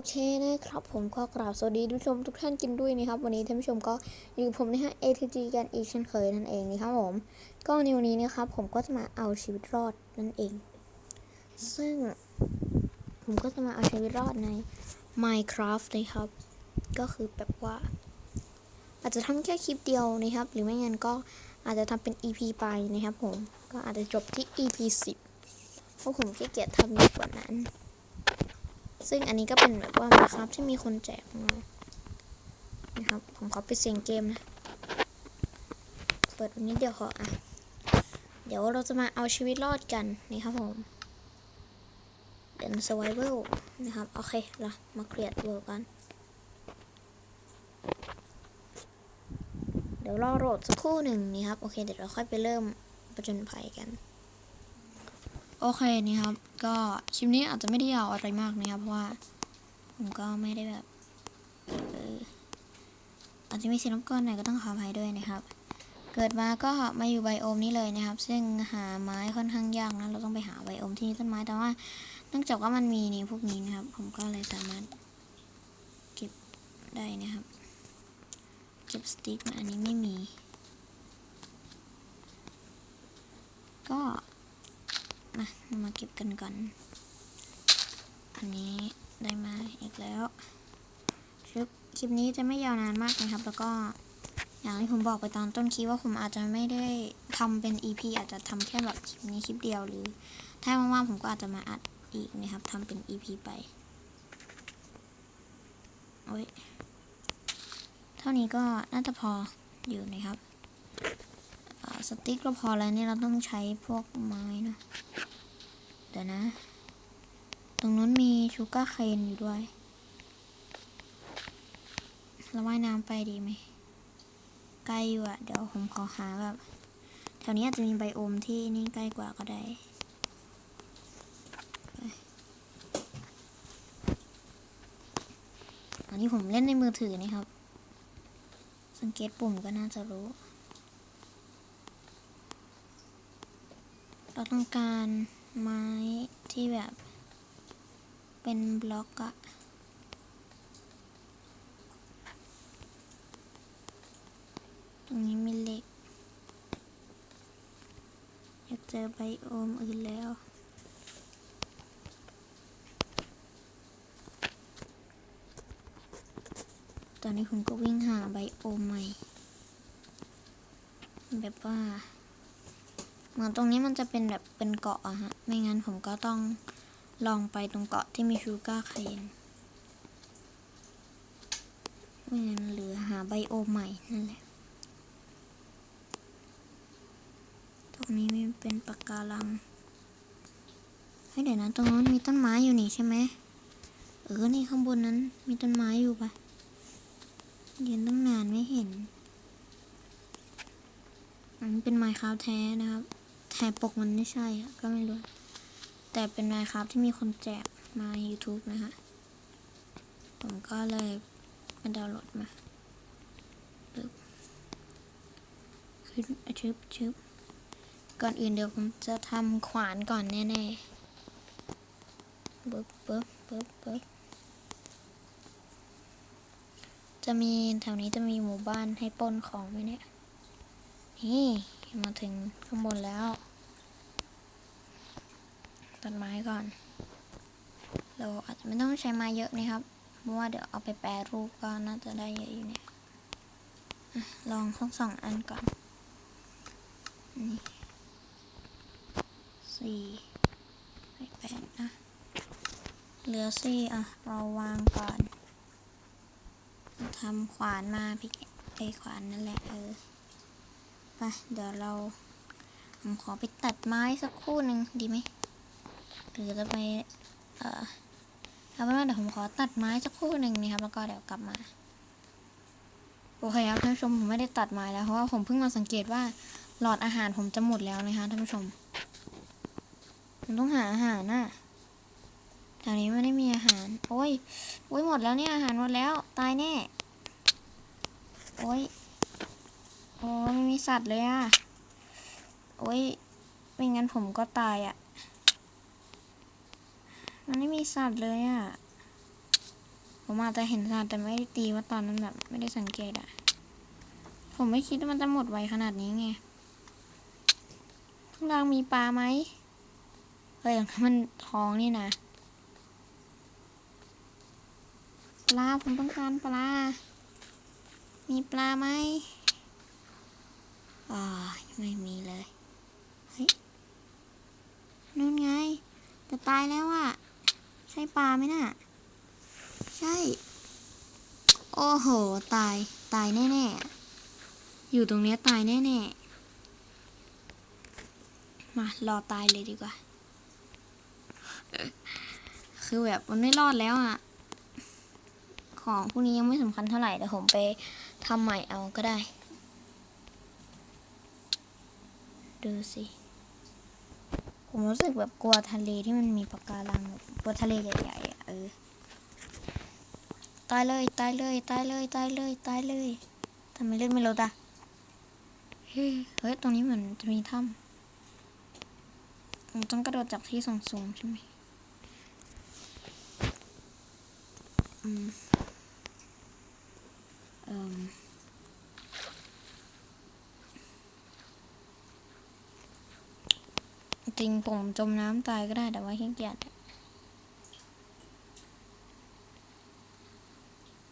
โอเคนะครับผมก็กราบสวัสดีท่านผู้ชมทุกท่านกันด้วยนะครับ วันนี้ท่านผู้ชมก็อยู่กับผมนะฮะ ATG กันอีกเช่นเคยนั่นเองนะครับผม ก็ในวันนี้นะครับผมก็จะมาเอาชีวิตรอดนั่นเอง ซึ่งผมก็จะมาเอาชีวิตรอดใน Minecraft นะครับ ก็คือแบบว่า อาจจะทำแค่คลิปเดียวนะครับ หรือไม่งั้นก็อาจจะทำเป็น EP ไปนะครับผมก็อาจจะจบที่ EP 10เพราะผมขี้เกียจทำเยอะกว่านั้น ซึ่งอันนี้ก็เป็นแบบว่ามาครับที่มีคนแจกมานะครับ ผมขอไปเสียงเกมนะ เปิดอันนี้เดี๋ยวขออะ เดี๋ยวเราจะมาเอาชีวิตรอดกันนี่ครับผมเดิน survival นะครับ โอเคเรามาเครียดเวิร์กัน เดี๋ยวรอโหลดสักครู่หนึ่งนี่ครับ โอเค เดี๋ยวเราค่อยไปเริ่มประจนภัยกัน โอเคนี่ครับ ก็คลิปนี้อาจจะไม่ได้ยาวอะไรมากนะครับ เพราะว่า ผมก็ไม่ได้แบบเอออาจจะมีเสียงรบกวนหน่อยก็ต้องขออภัยด้วยนะครับ เกิดมาก็มาอยู่ไบโอมนี้เลยนะครับ ซึ่งหาไม้ค่อนข้างยากนะ เราต้องไปหาไบโอมที่มีต้นไม้ แต่ว่าเนื่องจากว่ามันมีนี่พวกนี้นะครับ ผมก็เลยสามารถเก็บได้นะครับ เก็บสติ๊กมาอันนี้ไม่มี ก็ มาเรามาเก็บกันก่อน อันนี้ได้มาอีกแล้วคลิปคลิปนี้จะไม่ยาวนานมากนะครับ แล้วก็อย่างที่ผมบอกไปตอนต้นคลิปว่าผมอาจจะไม่ได้ทำเป็น EP อาจจะทำแค่แบบคลิปนี้คลิปเดียวหรือ ถ้าว่างๆผมก็อาจจะมาอัดอีกนะครับทำเป็น EP ไปโอ้ยเท่านี้ก็น่าจะพออยู่นะครับ สติ๊กก็พอแล้วนี่เราต้องใช้พวกไม้เนะเดี๋ยวนะ ตรงนู้นมีชูการ์เคนอยู่ด้วยเราว่ายน้ำไปดีไหมใกล้อยู่อะเดี๋ยวผมขอหาแบบแถวนี้อาจจะมีไบโอมที่นี่ใกล้กว่าก็ได้อันนี้ผมเล่นในมือถือนี่ครับ สังเกตปุ่มก็น่าจะรู้ เราต้องการไม้ที่แบบเป็นบล็อกอะตรงนี้มีเหล็กอยากเจอไบโอมอื่นแล้วตอนนี้ผมก็วิ่งหาไบโอมใหม่ แบบว่า เหมือนตรงนี้มันจะเป็นแบบเป็นเกาะอะฮะ ไม่งั้นผมก็ต้องลองไปตรงเกาะที่มีชูการ์เคนไม่งั้นเหลือหาไบโอใหม่นั่นแหละ ตรงนี้มีเป็นปะการัง เฮ้ยเดี๋ยวนะตรงนั้นมีต้นไม้อยู่นี่ใช่ไหมเออ นี่ข้างบนนั้นมีต้นไม้อยู่ปะยืนตั้งนานไม่เห็น อันนี้เป็นไมค์คาฟแท้นะครับ แถบปกมันไม่ใช่อะก็ไม่รู้ แต่เป็นไมค์คราฟที่มีคนแจกมา YouTube นะฮะ ผมก็เลยมาดาวน์โหลดมาปึ๊บขึ้นชึบชึบก่อนอื่นเดี๋ยวผมจะทำขวานก่อนแน่ๆปึ๊บปึ๊บปึ๊บปึ๊บจะมีแถวนี้จะมีหมู่บ้านให้ปนของไหมเนี่ย นี่มาถึงข้างบนแล้วตัดไม้ก่อน เราอาจจะไม่ต้องใช้ไม้เยอะนะครับ เพราะว่าเดี๋ยวเอาไปแปรรูปก็น่าจะได้เยอะอยู่เนี่ยลองทั้งสองอันก่อน นี่สี่แปดนะ เหลือสี่อะ เราวางก่อนทำขวานมาพี่ไอขวานนั่นแหละเออ ไปเดี๋ยวเราผมขอไปตัดไม้สักคู่หนึ่งดีไหมหรือจะไปเอ่อเอาเป็นว่าเดี๋ยวผมขอตัดไม้สักคู่หนึ่งนะครับ แล้วก็เดี๋ยวกลับมาโอเคครับท่านผู้ชมผมไม่ได้ตัดไม้แล้วเพราะว่าผมเพิ่งมาสังเกตว่าหลอดอาหารผมจะหมดแล้วนะคะท่านผู้ชมผมต้องหาอาหารน่ะแถวนี้ไม่ได้มีอาหาร โอ้ยโอ้ยหมดแล้วเนี่ยอาหารหมดแล้ว ตายแน่ โอ้ย มีสัตว์เลยอะโอ้ย ไม่งั้นผมก็ตายอะมันไม่มีสัตว์เลยอะผมอาจจะเห็นสัตว์แต่ไม่ได้ตีว่าตอนนั้นแบบ ไม่ได้สังเกตอะผมไม่คิดว่ามันจะหมดไวขนาดนี้ไง ข้างล่างมีปลาไหมเฮ้ยมันท้องนี่นะ ปลาผมต้องการปลา มีปลาไหม อ่าไม่มีเลยเฮ้ยนู่นไง จะตายแล้วอะใช่ปลาไหมน่ะ ใช่ โอ้โห ตาย ตายแน่ๆ อยู่ตรงเนี้ยตายแน่ๆ มารอตายเลยดีกว่า คือแบบมันไม่รอดแล้วอะของพวกนี้ยังไม่สำคัญเท่าไหร่เดี๋ยวผมไปทำใหม่เอาก็ได้ ดูสิ ผมรู้สึกแบบกลัวทะเลที่มันมีปะการังบบกลัวทะเลใหญ่ๆอะเออตายเลยตายเลยตายเลยตายเลยตายเลยทำไมเล่นไม่ลดอะเฮ้ยเฮ้ยตรงนี้เหมือนจะมีถ้ำผมต้องกระโดดจากที่สูงๆใช่ไหมอืมเอ่ม จริงผมจมน้ำตายก็ได้แต่ว่าขี้เกียจ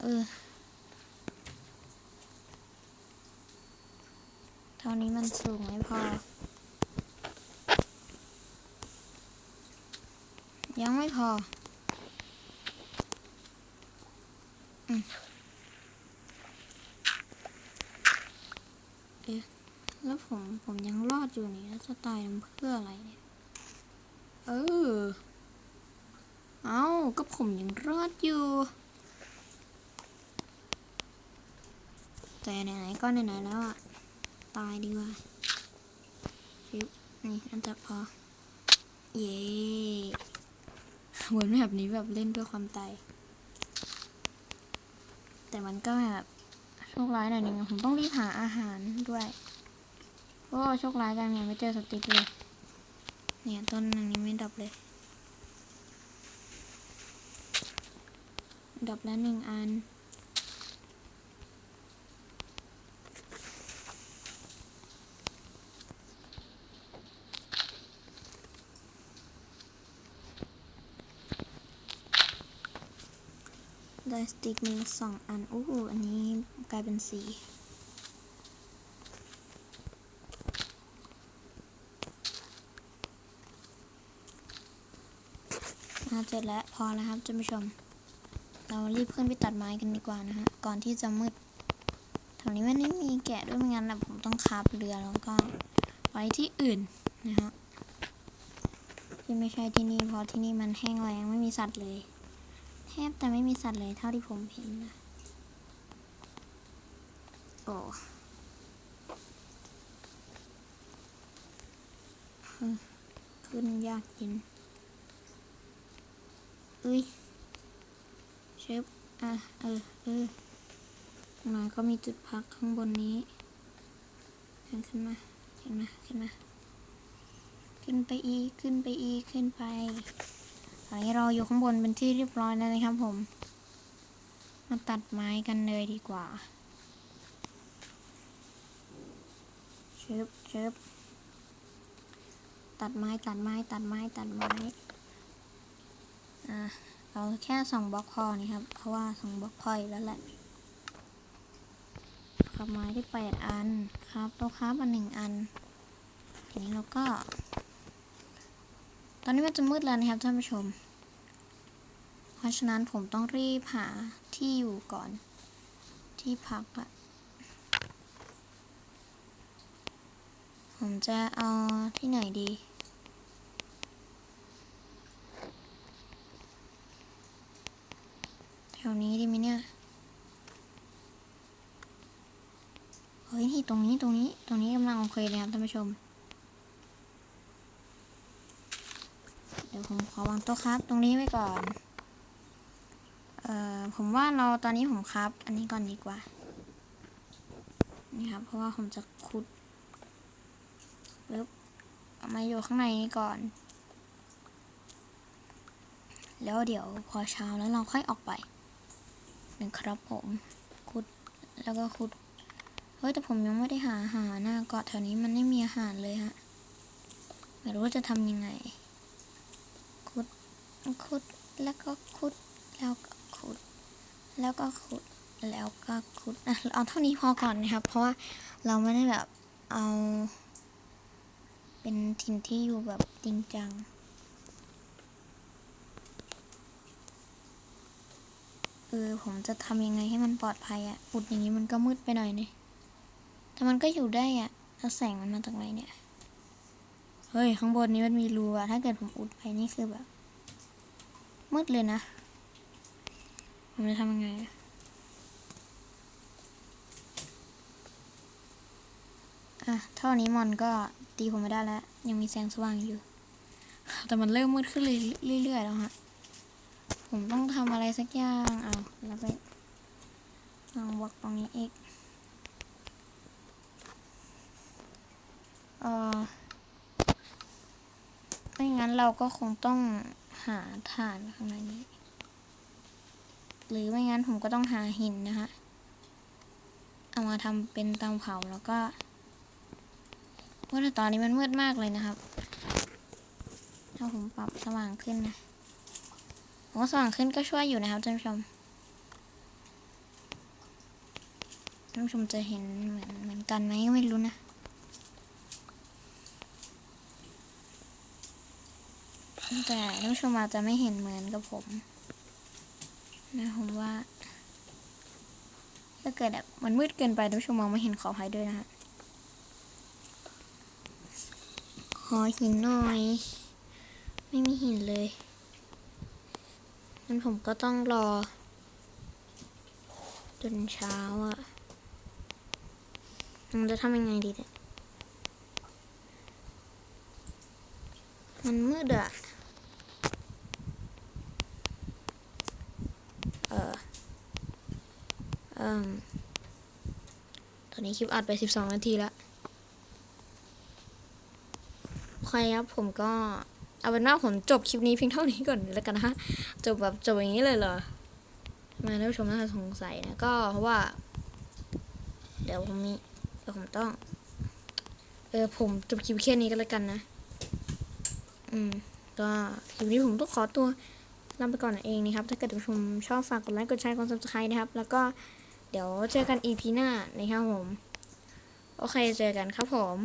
เออเท่านี้มันสูงไม่พอ ยังไม่พออืมเอ๊ะ แล้วผมผมยังรอดอยู่นี่แล้วจะตายเพื่ออะไรเนี่ยเออ เอาก็ผมยังรอดอยู่ แต่ไหนๆก็ไหนๆแล้วอะ ตายดีกว่าชิบนี่อันจะพอ เย้เหมือนแบบนี้แบบเล่นด้วยความตาย แต่มันก็แบบโชคร้ายหน่อยนึงผมต้องรีบหาอาหารด้วย โอ้โชคร้ายจังเนี่ยไม่เจอสติ๊กเลย เนี่ยต้นนึงนี้ไม่ดับเลย ดับแล้วหนึ่งอัน ได้สติ๊กมีสองอันโอ้โหอันนี้กลายเป็นสี เสร็จแล้วพอแล้วครับท่านผู้ชม เรารีบขึ้นไปตัดไม้กันดีกว่านะฮะก่อนที่จะมืดแถวนี้มันไม่มีแกะด้วยไม่งั้นนะผมต้องคาบเรือแล้วก็ไปที่อื่นนะฮะที่ไม่ใช่ที่นี่เพราะที่นี่มันแห้งแล้งไม่มีสัตว์เลยแทบแต่ไม่มีสัตว์เลยเท่าที่ผมเห็นนะโอ้ขึ้นยากจริง อ้ยเชฟอะ เออเออตรงนั้ก็มีจุดพักข้างบนนี้ ขึ้นขึ้นมา ขึ้นมา ขึ้นมา ขึ้นไปอีก ขึ้นไปอีก ขึ้นไปตอนนี้เราอยู่ข้างบนเป็นที่เรียบร้อยแล้วนะครับผม มาตัดไม้กันเลยดีกว่าเชิบเชิบตัดไม้ ตัดไม้ ตัดไม้ ตัดไม้ อะเราแค่สองบล็อกพอนี่ครับ เพราะว่าสองบล็อกพออยู่แล้วแหละขับไม้ได้แปดอันครับตัวครับอันหนึ่งอันทีนี้เราก็ ตอนนี้มันจะมืดแล้วนะครับท่านผู้ชม เพราะฉะนั้นผมต้องรีบหาที่อยู่ก่อน ที่พักอะผมจะเอาที่ไหนดี ถวนี้ดีไหมเนี่ย เฮ้ยนี่ตรงนี้ตรงนี้ตรงนี้กำลังโอเคเลยครับท่านผู้ชม เดี๋ยวผมขอวางโต๊ะครับ ตรงนี้ไว้ก่อน เอ่อผมว่าเราตอนนี้ผมครับ อันนี้ก่อนดีกว่า นี่ครับ เพราะว่าผมจะขุดปึ๊บเอามาอยู่ข้างในนี้ก่อน แล้วเดี๋ยวพอเช้าแล้วเราค่อยออกไป นะครับผมขุดแล้วก็ขุดเฮ้ยแต่ผมยังไม่ได้หาอาหารนะเกาะแถวนี้มันไม่มีอาหารเลยฮะไม่รู้ว่าจะทำยังไงขุดขุดแล้วก็ขุดแล้วก็ขุด แล้วก็ขุดแล้วก็ขุดอะเอาเท่านี้พอก่อนนะครับ เพราะว่าเราไม่ได้แบบเอา เป็นถิ่นที่อยู่แบบจริงจัง เออผมจะทำยังไงให้มันปลอดภัยอะ่ะอุดอย่างนี้มันก็มืดไปหน่อยนี่แต่มันก็อยู่ได้อะ่ะแล้วแสงมันมาจากไหนเนี่ย เฮ้ย ข้างบนนี้มันมีรูอะถ้าเกิดผมอุดไปนี่คือแบบ มืดเลยนะ ผมจะทำยังไงอะอะ เท่านี้มอนก็ตีผมไม่ได้แล้ว ยังมีแสงสว่างอยู่ แต่มันเริ่มมืดขึ้นเรื่อยๆแล้วฮะ ผมต้องทำอะไรสักอย่างเอาแล้วไปลองวอกตรงนี้อีกเออไม่งั้นเราก็คงต้องหาถ่านข้างในนี้ หรือไม่งั้นผมก็ต้องหาหินนะคะ เอามาทำเป็นเตาเผาแล้วก็ว่าแต่ตอนนี้มันมืดมากเลยนะครับ ถ้าผมปรับสว่างขึ้นนะ ผมว่าสว่างขึ้นก็ช่วยอยู่นะครับท่านผู้ชม ท่านผู้ชมจะเห็นเหมือนเหมือนกันไหมก็ไม่รู้นะ แต่ท่านผู้ชมอาจจะไม่เห็นเหมือนกับผม นะผมว่า ถ้าเกิดแบบมันมืดเกินไปท่านผู้ชมมองไม่เห็นขออภัยด้วยนะฮะขอหินหน่อย ไม่มีหินเลย งั้นผมก็ต้องรอ จนเช้าอะ่ะผมจะทำยังไงดีเนี่ยมันมืดอะเออเอ่มตอนนี้คลิปอัดไป 12 นาทีแล้ว โอเคครับผมก็ เอาเป็นว่าผมจบคลิปนี้เพียงเท่านี้ก่อนแล้วกันนะจบแบบจบอย่างนี้เลยเหรอมาท่านผู้ชมน่าจะสงสัยนะก็เพราะว่า เดี๋ยวผมมีเดี๋ยวผมต้อง เออผมจบคลิปแค่นี้ก็แล้วกันนะ อืม ก็คลิปนี้ผมต้องขอตัวลาไปก่อนเองนะครับ ถ้าเกิดท่านผู้ชมชอบฝากกดไลค์กดแชร์กดซับสไครต์นะครับ แล้วก็เดี๋ยวเจอกัน EP หน้านะครับผม โอเคเจอกันครับผม